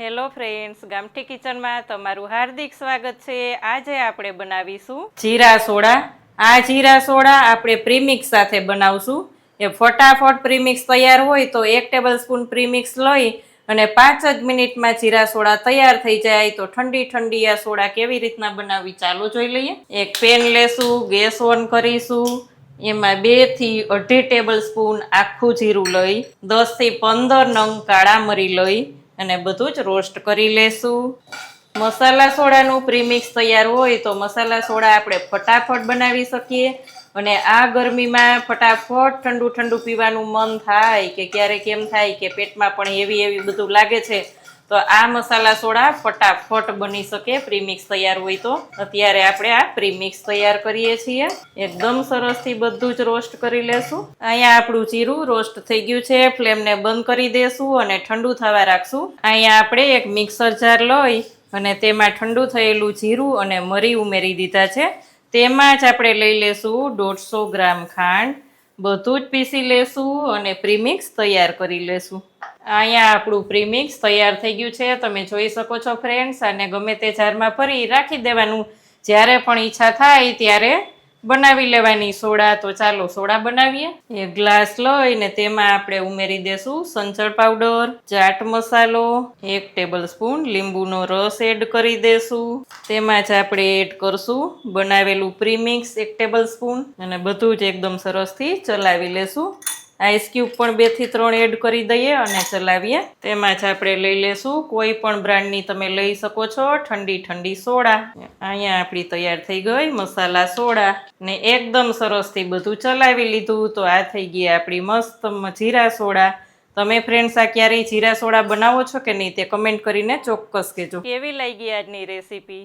Hello friends ગામઠી કિચનમાં તમારું હાર્દિક સ્વાગત છે. આજે આપણે બનાવીશું જીરા સોડા. આ જીરા સોડા આપણે પ્રીમિક્સ સાથે બનાવશું. એ ફટાફટ પ્રીમિક્સ તૈયાર હોય તો એક ટેબલ સ્પૂન પ્રીમિક્સ લઈ અને પાંચ જ મિનિટમાં જીરા સોડા તૈયાર થઈ જાય તો ઠંડી ઠંડી આ સોડા કેવી રીતના બનાવવી ચાલો જોઈ લઈએ. એક પેન લેશું, ગેસ ઓન કરીશું. એમાં બેથી અઢી ટેબલ સ્પૂન આખું જીરું લઈ, દસથી પંદર નંગ કાળા મરી લઈ અને બધું જ રોસ્ટ કરી લેશું. મસાલા સોડાનું પ્રીમિક્સ તૈયાર હોય તો મસાલા સોડા આપણે ફટાફટ બનાવી શકીએ. અને આ ગરમીમાં ફટાફટ ઠંડુ ઠંડુ પીવાનું મન થાય કે ક્યારેક એમ થાય કે પેટમાં પણ એવી એવી બધું લાગે છે તો આ મસાલા સોડા ફટાફટ બની શકે પ્રીમિક્સ તૈયાર હોય તો. અત્યારે આપણે આ પ્રીમિક્સ તૈયાર કરીએ છીએ. એકદમ સરસથી બધું જ રોસ્ટ કરી લેશું. અહીંયા આપણું જીરું રોસ્ટ થઈ ગયું છે. ફ્લેમને બંધ કરી દેશું અને ઠંડુ થવા રાખશું. અહીંયા આપણે એક મિક્સર જાર લઈ અને તેમાં ઠંડુ થયેલું જીરું અને મરી ઉમેરી દીધા છે. તેમાં જ આપણે લઈ લેશું દોઢસો ગ્રામ ખાંડ. બધું જ પીસી લેશું અને પ્રીમિક્સ તૈયાર કરી લેશું. અહીંયા આપણું પ્રીમિક્સ તૈયાર થઈ ગયું છે. તમે જોઈ શકો છો ફ્રેન્ડ્સ અને ગમે તે જારમાં ભરી રાખી દેવાનું. જ્યારે પણ ઈચ્છા થાય ત્યારે બનાવી લેવાની સોડા. તો ચાલો સોડા બનાવીએ. એક ગ્લાસ લઈને તેમાં આપણે ઉમેરી દેશું સંચળ પાવડર ચાટ મસાલો, એક ટેબલ સ્પૂન લીંબુનો રસ એડ કરી દેશું. તેમાં જ આપણે એડ કરશું બનાવેલું પ્રીમિક્સ એક ટેબલ સ્પૂન અને બધું જ એકદમ સરસથી ચલાવી લેશું. આઈસ ક્યુબ પણ બેથી ત્રણ એડ કરી દઈએ અને ચલાવીએ. તેમાં જ આપણે લઈ લેશું. કોઈ પણ બ્રાન્ડની તમે લઈ શકો છો. ઠંડી ઠંડી સોડા. અહીંયા આપણી તૈયાર થઈ ગઈ મસાલા સોડા. ને એકદમ સરસથી બધું ચલાવી લીધું તો આ થઈ ગઈ આપણી મસ્ત જીરા સોડા. તમે ફ્રેન્ડ્સ આ ક્યારેય જીરા સોડા બનાવો છો કે નહીં તે કમેન્ટ કરીને ચોક્કસ કહેજો. કેવી લાગી આજની રેસીપી